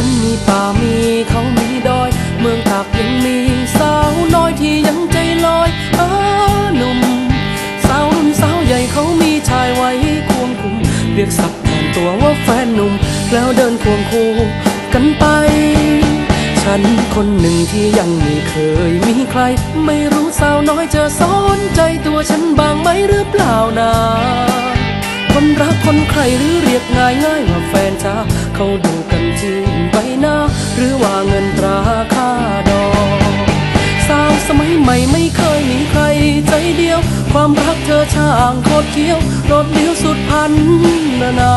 ฉันมีป่ามีเขามีดอย เมืองตากยังมีสาวน้อยที่ยังใจลอยเออหนุ่มสาวรุ่นสาวใหญ่เขามีชายไว้ควงคุม เรียกสับแทนตัวว่าแฟนหนุ่ม แล้วเดินควงคู่กันไป ฉันคนหนึ่งที่ยังไม่เคยมีใคร ไม่รู้สาวน้อยจะสนใจตัวฉันบ้างไหมหรือเปล่านะ คนรักคนใครหรือเรียกง่ายง่ายว่าแฟนจ้าเขาดูกันที่ใบหน้า หรือว่าเงินตราค่าดอกสาวสมัยใหม่ไม่เคยมีใครใจเดียว ความรักเธอช่างโคตรเขี้ยวโดเดียวสุดพันนานา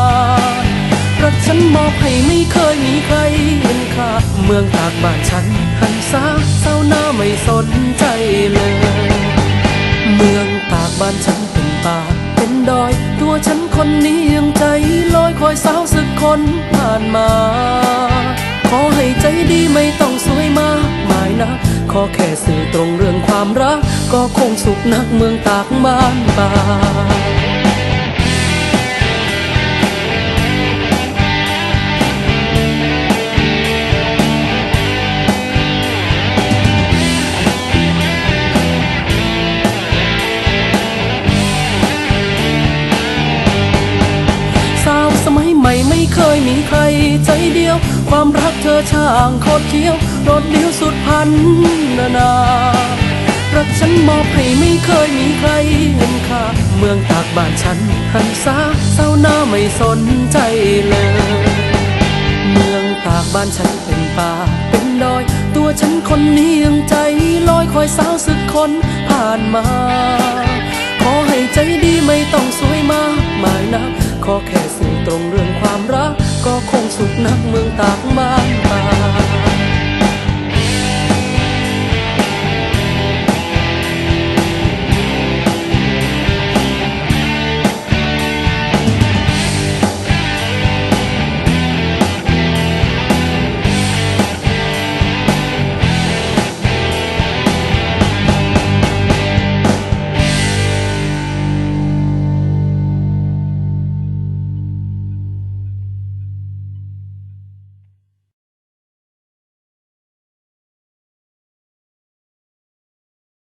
รักฉันมอบให้ไม่เคยมีใครเห็นค่าเมืองตากบ้านฉันหันซาเศร้าหน้าไม่สนใจเลย เมืองตากบ้านฉันเป็นป่าเป็นดอย ตัวฉัน คนนี้ยังใจลอยคอยสาวสึกคนผ่านมา ขอให้ใจดีไม่ต้องสวยมากมายนะ ขอแค่สื่อตรงเรื่องความรัก ก็คงสุขนักเมืองตากบ้านป่า เคยมีใครใจเดียว ความรักเธอช่างโคตรเขี้ยวโดดเดียวสุดพันนานารักฉันมอบให้ไม่เคยมีใครเห็นค่าเมืองตากบ้านฉันหันซาเศร้าหน้าไม่สนใจเลย เมืองตากบ้านฉันเป็นป่าเป็นดอย ตัวฉันคนนี้ยังใจลอยคอยสาวสึกคนผ่านมา ขอให้ใจดีไม่ต้องสวย